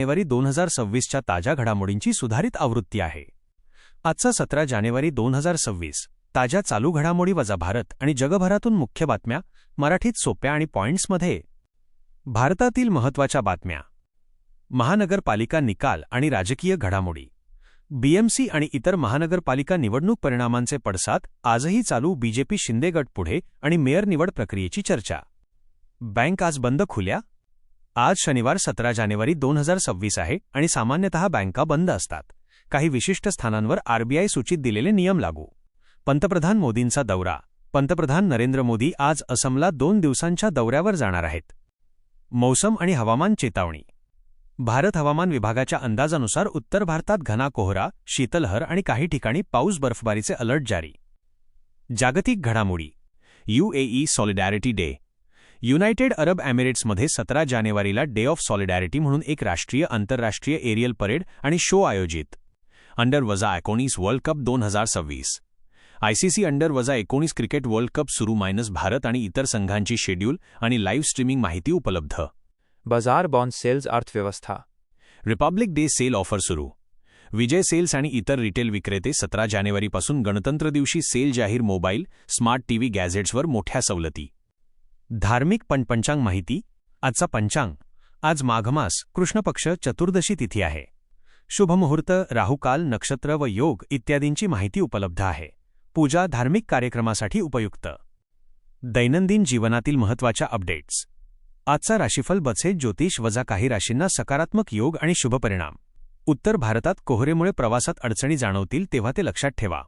जानेवारी दोन हजार सव्वीसच्या ताज्या घडामोडींची सुधारित आवृत्ती आहे. आजचा सतरा जानेवारी दोन हजार सव्वीस ताज्या चालू घडामोडी वजा भारत आणि जगभरातून मुख्य बातम्या मराठीत सोप्या आणि पॉइंट्समध्ये भारतातील महत्त्वाच्या बातम्या. महानगरपालिका निकाल आणि राजकीय घडामोडी. बीएमसी आणि इतर महानगरपालिका निवडणूक परिणामांचे पडसाद आजही चालू बीजेपी शिंदे गट पुढे आणि मेयर निवड प्रक्रियेची चर्चा. बँक आज बंद खुल्या? आज शनिवार सतरा जानेवारी दोन हजार सव्वीस आहे आणि सामान्यतः बँका बंद असतात. काही विशिष्ट स्थानांवर आरबीआय सूचित दिलेले नियम लागू. पंतप्रधान मोदींचा दौरा. पंतप्रधान नरेंद्र मोदी आज असमला दोन दिवसांच्या दौऱ्यावर जाणार आहेत. मौसम आणि हवामान चेतावणी. भारत हवामान विभागाच्या अंदाजानुसार उत्तर भारतात घना कोहरा शीतलहर आणि काही ठिकाणी पाऊस बर्फबारीचे अलर्ट जारी. जागतिक घडामोडी. UAE solidarity day. United Arab एमिरेट्समध्ये सतरा जानेवारीला डे ऑफ सॉलिडॅरिटी म्हणून एक राष्ट्रीय आंतरराष्ट्रीय एरियल परेड आणि शो आयोजित. अंडर वजा एकोणीस वर्ल्ड कप दोन हजार सव्वीस. आयसीसी अंडर वजा एकोणीस क्रिकेट वर्ल्ड कप सुरू मायनस भारत आणि इतर संघांची शेड्यूल आणि लाईव्ह स्ट्रीमिंग माहिती उपलब्ध. बाजार बॉन्ड सेल्स अर्थव्यवस्था. रिपब्लिक डे सेल ऑफर सुरू. विजय सेल्स आणि इतर रिटेल विक्रेते सतरा जानेवारीपासून गणतंत्र दिवशी सेल जाहीर मोबाईल स्मार्ट टीव्ही गॅझेट्सवर मोठ्या सवलती. धार्मिक पणपंचांग माहिती आजचा पंचांग. आज माघमास कृष्णपक्ष चतुर्दशी तिथी आहे. शुभमुहूर्त राहुकाल नक्षत्र व योग इत्यादींची माहिती उपलब्ध आहे. पूजा धार्मिक कार्यक्रमासाठी उपयुक्त. दैनंदिन जीवनातील महत्त्वाच्या अपडेट्स. आजचा राशीफल बसेत ज्योतिष वजा काही राशींना सकारात्मक योग आणि शुभपरिणाम उत्तर भारतात कोहरेमुळे प्रवासात अडचणी जाणवतील तेव्हा ते लक्षात ठेवा.